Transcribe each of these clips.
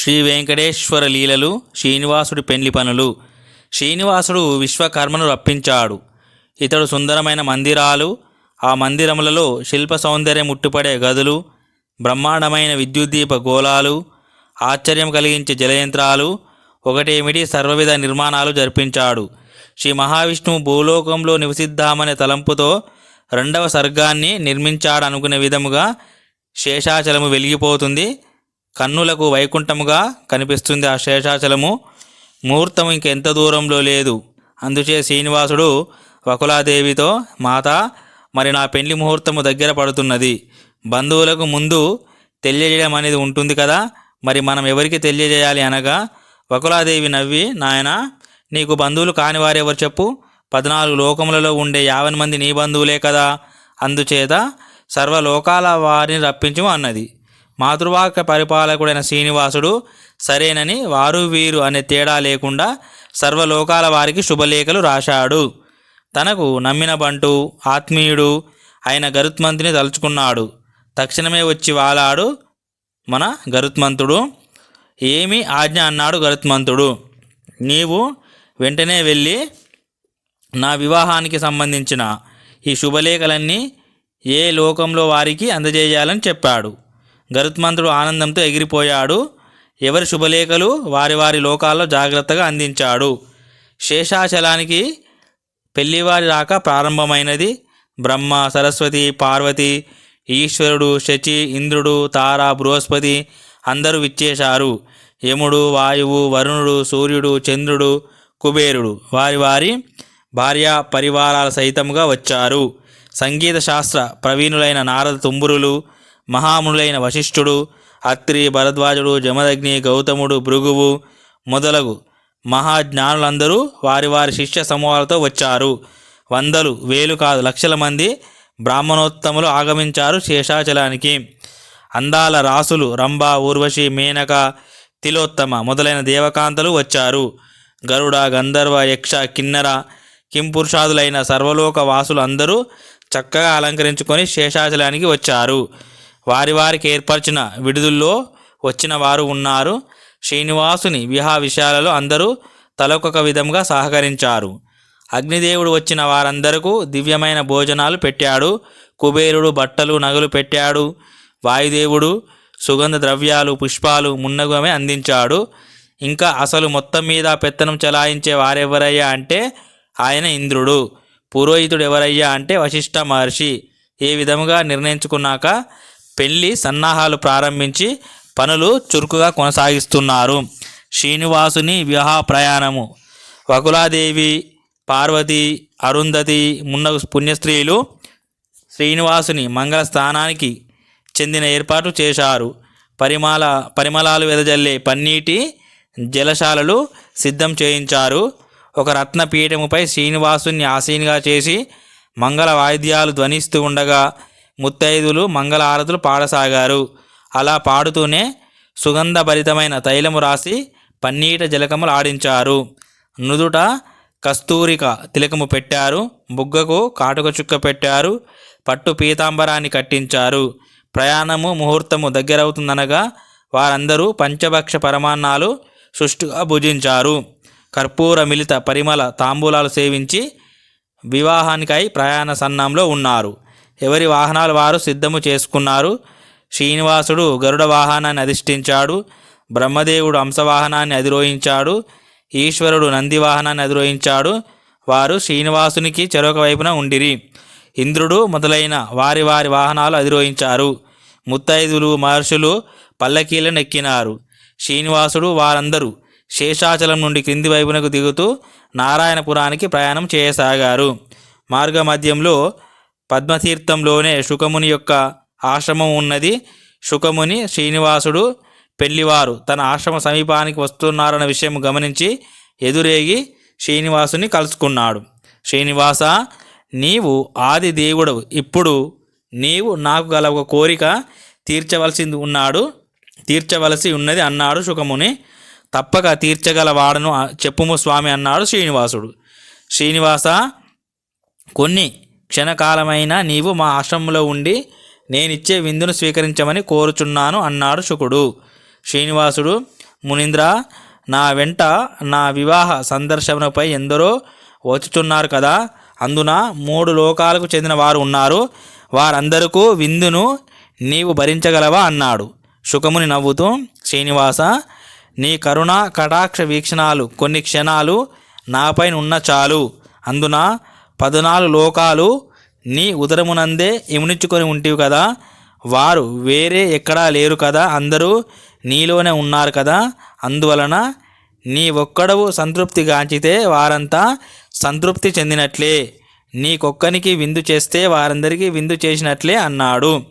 శ్రీ వెంకటేశ్వర లీలలు శ్రీనివాసుడి పెండ్లి పనులు. శ్రీనివాసుడు విశ్వకర్మను రప్పించాడు. ఇతడు సుందరమైన మందిరాలు ఆ మందిరములలో శిల్ప సౌందర్యం ముట్టుపడే గదులు బ్రహ్మాండమైన విద్యుద్దీప గోళాలు ఆశ్చర్యం కలిగించే జలయంత్రాలు ఒకటేమిటి సర్వవిధ నిర్మాణాలు జరిపించాడు. శ్రీ మహావిష్ణువు భూలోకంలో నివసిద్దామనే తలంపుతో రెండవ సర్గాన్ని నిర్మించాడనుకునే విధముగా శేషాచలము వెలిగిపోతుంది. కన్నులకు వైకుంఠముగా కనిపిస్తుంది ఆ శేషాచలము. ముహూర్తం ఇంకెంత దూరంలో లేదు. అందుచే శ్రీనివాసుడు వకులాదేవితో మాత మరి నా పెళ్ళి ముహూర్తము దగ్గర పడుతున్నది. బంధువులకు ముందు తెలియజేయడం అనేది ఉంటుంది కదా. మరి మనం ఎవరికి తెలియజేయాలి అనగా వకులాదేవి నవ్వి నాయన నీకు బంధువులు కాని వారెవరు చెప్పు. పద్నాలుగు లోకములలో ఉండే యావన్ మంది నీ బంధువులే కదా. అందుచేత సర్వలోకాల వారిని రప్పించు అన్నది. మాతృవాక పరిపాలకుడైన శ్రీనివాసుడు సరేనని వారు వీరు అనే తేడా లేకుండా సర్వలోకాల వారికి శుభలేఖలు రాశాడు. తనకు నమ్మిన బంటు ఆత్మీయుడు అయిన గరుత్మంతుని తలుచుకున్నాడు. తక్షణమే వచ్చి వాలాడు మన గరుత్మంతుడు. ఏమి ఆజ్ఞ అన్నాడు గరుత్మంతుడు. నీవు వెంటనే వెళ్ళి నా వివాహానికి సంబంధించిన ఈ శుభలేఖలన్నీ ఏ లోకంలో వారికి అందజేయాలని చెప్పాడు. గరుత్మంతుడు ఆనందంతో ఎగిరిపోయాడు. ఎవరి శుభలేఖలు వారి వారి లోకాల్లో జాగ్రత్తగా అందించాడు. శేషాచలానికి పెళ్ళివారి రాక ప్రారంభమైనది. బ్రహ్మ సరస్వతి పార్వతి ఈశ్వరుడు శచి ఇంద్రుడు తార బృహస్పతి అందరూ విచ్చేశారు. యముడు వాయువు వరుణుడు సూర్యుడు చంద్రుడు కుబేరుడు వారి వారి భార్య పరివారాల సహితముగా వచ్చారు. సంగీత శాస్త్ర ప్రవీణులైన నారద తుంబురులు మహామునులైన వశిష్ఠుడు అత్రి భరద్వాజుడు జమదగ్ని గౌతముడు భృగువు మొదలగు మహాజ్ఞానులందరూ వారి వారి శిష్య సమూహాలతో వచ్చారు. వందలు వేలు కాదు లక్షల మంది బ్రాహ్మణోత్తములు ఆగమించారు శేషాచలానికి. అందాల రాసులు రంభ ఊర్వశి మేనక తిలోత్తమ మొదలైన దేవకాంతలు వచ్చారు. గరుడ గంధర్వ యక్ష కిన్నర కింపురుషాదులైన సర్వలోక వాసులు అందరూ చక్కగా అలంకరించుకొని శేషాచలానికి వచ్చారు. వారి వారికి ఏర్పరిచిన విడుదల్లో వచ్చిన వారు ఉన్నారు. శ్రీనివాసుని విహా విషయాలలో అందరూ తలొకొక విధంగా సహకరించారు. అగ్నిదేవుడు వచ్చిన వారందరకు దివ్యమైన భోజనాలు పెట్టాడు. కుబేరుడు బట్టలు నగలు పెట్టాడు. వాయుదేవుడు సుగంధ ద్రవ్యాలు పుష్పాలు మున్నగమే అందించాడు. ఇంకా అసలు మొత్తం మీద పెత్తనం చలాయించే వారెవరయ్యా అంటే ఆయన ఇంద్రుడు. పురోహితుడు ఎవరయ్యా అంటే వశిష్ఠ మహర్షి. ఏ విధముగా నిర్ణయించుకున్నాక పెళ్ళి సన్నాహాలు ప్రారంభించి పనులు చురుకుగా కొనసాగిస్తున్నారు. శ్రీనివాసుని వివాహ ప్రయాణము. వకులాదేవి పార్వతి అరుంధతి మున్న పుణ్యస్త్రీలు శ్రీనివాసుని మంగళ స్థానానికి చెందిన ఏర్పాటు చేశారు. పరిమళ పరిమళాలు వెదజల్లే పన్నీటి జలశాలలు సిద్ధం చేయించారు. ఒక రత్న పీఠముపై శ్రీనివాసుని ఆసీనుగా చేసి మంగళ వాయిద్యాలు ధ్వనిస్తూ ఉండగా ముత్తైదులు మంగళహారతులు పాడసాగారు. అలా పాడుతూనే సుగంధభరితమైన తైలము రాసి పన్నీట జలకములు ఆడించారు. నుదుట కస్తూరిక తిలకము పెట్టారు. బుగ్గకు కాటుక చుక్క పెట్టారు. పట్టు పీతాంబరాన్ని కట్టించారు. ప్రయాణము ముహూర్తము దగ్గరవుతుందనగా వారందరూ పంచభక్ష పరమాన్నాలు సుష్టుగా భుజించారు. కర్పూర మిలిత పరిమళ తాంబూలాలు సేవించి వివాహానికై ప్రయాణ సన్నంలో ఉన్నారు. ఎవరి వాహనాలు వారు సిద్ధము చేసుకున్నారు? శ్రీనివాసుడు గరుడ వాహనాన్ని అధిష్ఠించాడు. బ్రహ్మదేవుడు హంసవాహనాన్ని అధిరోహించాడు. ఈశ్వరుడు నంది వాహనాన్ని అధిరోహించాడు. వారు శ్రీనివాసునికి చెరొక వైపున ఉండిరి. ఇంద్రుడు మొదలైన వారి వారి వాహనాలు అధిరోహించారు. ముత్తైదులు మహర్షులు పల్లకీలను ఎక్కినారు. శ్రీనివాసుడు వారందరూ శేషాచలం నుండి క్రింది వైపునకు దిగుతూ నారాయణపురానికి ప్రయాణం చేయసాగారు. మార్గమధ్యంలో పద్మతీర్థంలోనే శుకముని యొక్క ఆశ్రమం ఉన్నది. శుకముని శ్రీనివాసుడు పెళ్ళివారు తన ఆశ్రమ సమీపానికి వస్తున్నారన్న విషయం గమనించి ఎదురేగి శ్రీనివాసుని కలుసుకున్నాడు. శ్రీనివాస నీవు ఆది దేవుడవు. ఇప్పుడు నీవు నాకు గల ఒక కోరిక తీర్చవలసింది ఉన్నాడు. తీర్చవలసి ఉన్నది అన్నాడు శుకముని తప్పక తీర్చగలవాడను చెప్పుము స్వామి అన్నాడు శ్రీనివాసుడు. శ్రీనివాస కొన్ని క్షణకాలమైనా నీవు మా ఆశ్రమంలో ఉండి నేనిచ్చే విందును స్వీకరించమని కోరుచున్నాను అన్నాడు శుకుడు. శ్రీనివాసుడు మునీంద్ర నా వెంట నా వివాహ సందర్శనపై ఎందరో వచ్చుచున్నారు కదా అందున మూడు లోకాలకు చెందిన వారు ఉన్నారు వారందరకు విందును నీవు భరించగలవా అన్నాడు. శుకముని నవ్వుతూ శ్రీనివాస నీ కరుణ కటాక్ష వీక్షణాలు కొన్ని క్షణాలు నాపైన ఉన్న చాలు అందున పద్నాలుగు లోకాలు నీ ఉదరమునందే ఇమునిచ్చుకొని ఉంటివి కదా. వారు వేరే ఎక్కడా లేరు కదా. అందరూ నీలోనే ఉన్నారు కదా. అందువలన నీ ఒక్కడవు సంతృప్తి గాంచితే వారంతా సంతృప్తి చెందినట్లే. నీకొక్కనికి విందు చేస్తే వారందరికీ విందు చేసినట్లే అన్నాడు.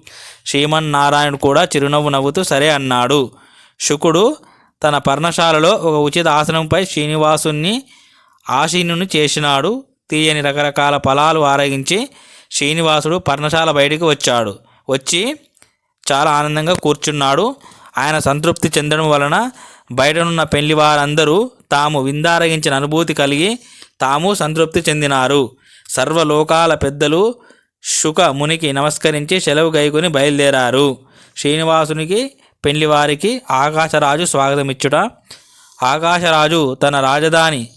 శ్రీమన్నారాయణ కూడా చిరునవ్వు నవ్వుతూ సరే అన్నాడు. శుకుడు తన పర్ణశాలలో ఒక ఉచిత ఆసనంపై శ్రీనివాసుని ఆశీనుని చేసినాడు. తీయని రకరకాల ఫలాలు ఆరగించి శ్రీనివాసుడు పర్ణశాల బయటికి వచ్చాడు. వచ్చి చాలా ఆనందంగా కూర్చున్నాడు. ఆయన సంతృప్తి చెందడం వలన బయటనున్న పెళ్ళి వారందరూ తాము విందారగించిన అనుభూతి కలిగి తాము సంతృప్తి చెందినారు. సర్వలోకాల పెద్దలు శుక మునికి నమస్కరించి సెలవు గైకొని బయలుదేరారు. శ్రీనివాసునికి పెళ్ళివారికి ఆకాశరాజు స్వాగతమిచ్చుట. ఆకాశరాజు తన రాజధాని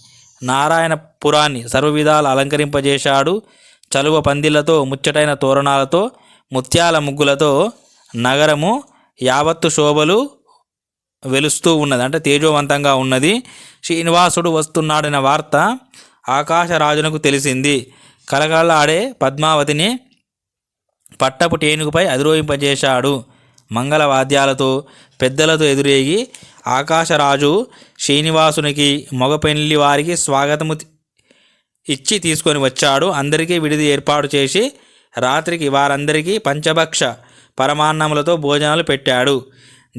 నారాయణ నారాయణపురాన్ని సర్వవిధాలు అలంకరింపజేశాడు. చలువ పందిళ్ళతో ముచ్చటైన తోరణాలతో ముత్యాల ముగ్గులతో నగరము యావత్తు శోభలు వెలుస్తూ ఉన్నది. అంటే తేజోవంతంగా ఉన్నది. శ్రీనివాసుడు వస్తున్నాడన్న వార్త ఆకాశరాజునకు తెలిసింది. కలకలాడే పద్మావతిని పట్టపు టేనుగుపై అధిరోహింపజేశాడు. మంగళ వాద్యాలతో పెద్దలతో ఎదురేగి ఆకాశరాజు శ్రీనివాసునికి మగ పెళ్ళి వారికి స్వాగతము ఇచ్చి తీసుకొని వచ్చాడు. అందరికీ విడిది ఏర్పాటు చేసి రాత్రికి వారందరికీ పంచభక్ష పరమాన్నములతో భోజనాలు పెట్టాడు.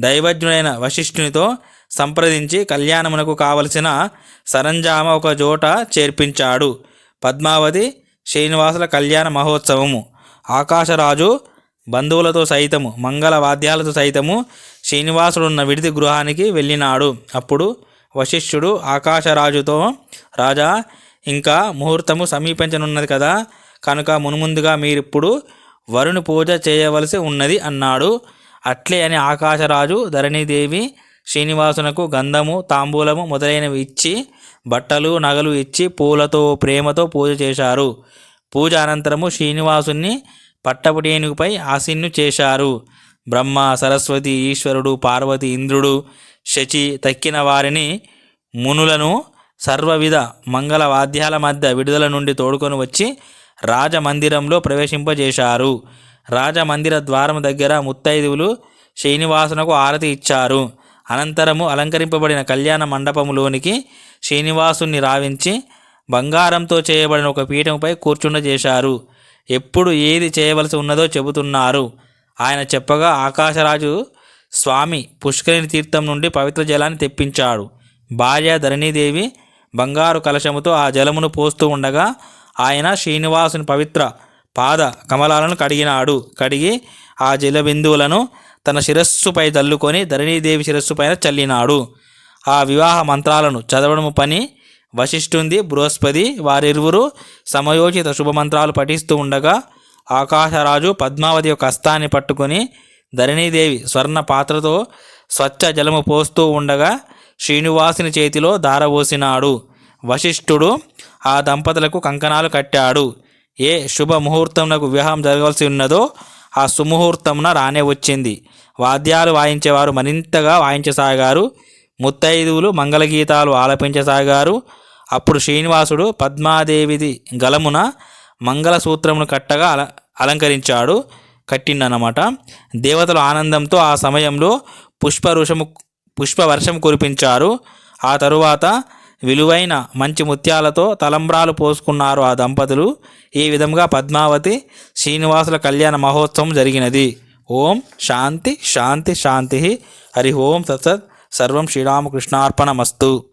దైవజ్ఞుడైన వశిష్ఠునితో సంప్రదించి కళ్యాణమునకు కావలసిన సరంజామ ఒక జోట చేర్పించాడు. పద్మావతి శ్రీనివాసుల కళ్యాణ మహోత్సవము. ఆకాశరాజు బంధువులతో సైతము మంగళ వాద్యాలతో సైతము శ్రీనివాసుడున్న విడిది గృహానికి వెళ్ళినాడు. అప్పుడు వశిష్ఠుడు ఆకాశరాజుతో రాజా ఇంకా ముహూర్తము సమీపించనున్నది కదా కనుక మునుముందుగా మీరిప్పుడు వరుని పూజ చేయవలసి ఉన్నది అన్నాడు. అట్లే అని ఆకాశరాజు ధరణీదేవి శ్రీనివాసునకు గంధము తాంబూలము మొదలైనవి ఇచ్చి బట్టలు నగలు ఇచ్చి పూలతో ప్రేమతో పూజ చేశారు. పూజ అనంతరము శ్రీనివాసుని పట్టపుటేనుగుపై ఆసీన్ను చేశారు. బ్రహ్మ సరస్వతి ఈశ్వరుడు పార్వతి ఇంద్రుడు శచి తక్కిన వారిని మునులను సర్వవిధ మంగళ వాద్యాల మధ్య విడుదల నుండి తోడుకొని వచ్చి రాజమందిరంలో ప్రవేశింపజేశారు. రాజమందిర ద్వారం దగ్గర ముత్తైదువులు శ్రీనివాసునకు ఆరతి ఇచ్చారు. అనంతరము అలంకరింపబడిన కళ్యాణ మండపంలోనికి శ్రీనివాసుని రావించి బంగారంతో చేయబడిన ఒక పీఠంపై కూర్చుండజేశారు. ఎప్పుడు ఏది చేయవలసి ఉన్నదో చెబుతున్నారు. ఆయన చెప్పగా ఆకాశరాజు స్వామి పుష్కరిణి తీర్థం నుండి పవిత్ర జలాన్ని తెప్పించాడు. భార్య ధరణీదేవి బంగారు కలశముతో ఆ జలమును పోస్తూ ఉండగా ఆయన శ్రీనివాసుని పవిత్ర పాద కమలాలను కడిగినాడు. కడిగి ఆ జల బిందువులను తన శిరస్సుపై చల్లుకొని ధరణీదేవి శిరస్సు పైన చల్లినాడు. ఆ వివాహ మంత్రాలను చదవడము పని వశిష్ఠుంది బృహస్పతి వారిరువురు సమయోచిత శుభమంత్రాలు పఠిస్తూ ఉండగా ఆకాశరాజు పద్మావతి యొక్క హస్తాన్ని పట్టుకొని ధరణీదేవి స్వర్ణ పాత్రతో స్వచ్ఛ జలము పోస్తూ ఉండగా శ్రీనివాసుని చేతిలో దారబోసినాడు వశిష్ఠుడు ఆ దంపతులకు కంకణాలు కట్టాడు. ఏ శుభముహూర్తంలో వివాహం జరగవలసి ఉన్నదో ఆ సుముహూర్తమున రానే వచ్చింది. వాద్యాలు వాయించేవారు మరింతగా వాయించసాగారు. ముత్తైదువులు మంగళగీతాలు ఆలపించసాగారు. అప్పుడు శ్రీనివాసుడు పద్మాదేవిది గలమున మంగళసూత్రమును కట్టగా అల అలంకరించాడు. కట్టిండనమాట దేవతలు ఆనందంతో ఆ సమయంలో పుష్పరుషము పుష్పవర్షం కురిపించారు. ఆ తరువాత విలువైన మంచి ముత్యాలతో తలంబ్రాలు పోసుకున్నారు ఆ దంపతులు. ఈ విధంగా పద్మావతి శ్రీనివాసుల కళ్యాణ మహోత్సవం జరిగినది. ఓం శాంతి శాంతి శాంతి. హరి ఓం సత్సత్ సర్వం శ్రీరామకృష్ణార్పణమస్తు.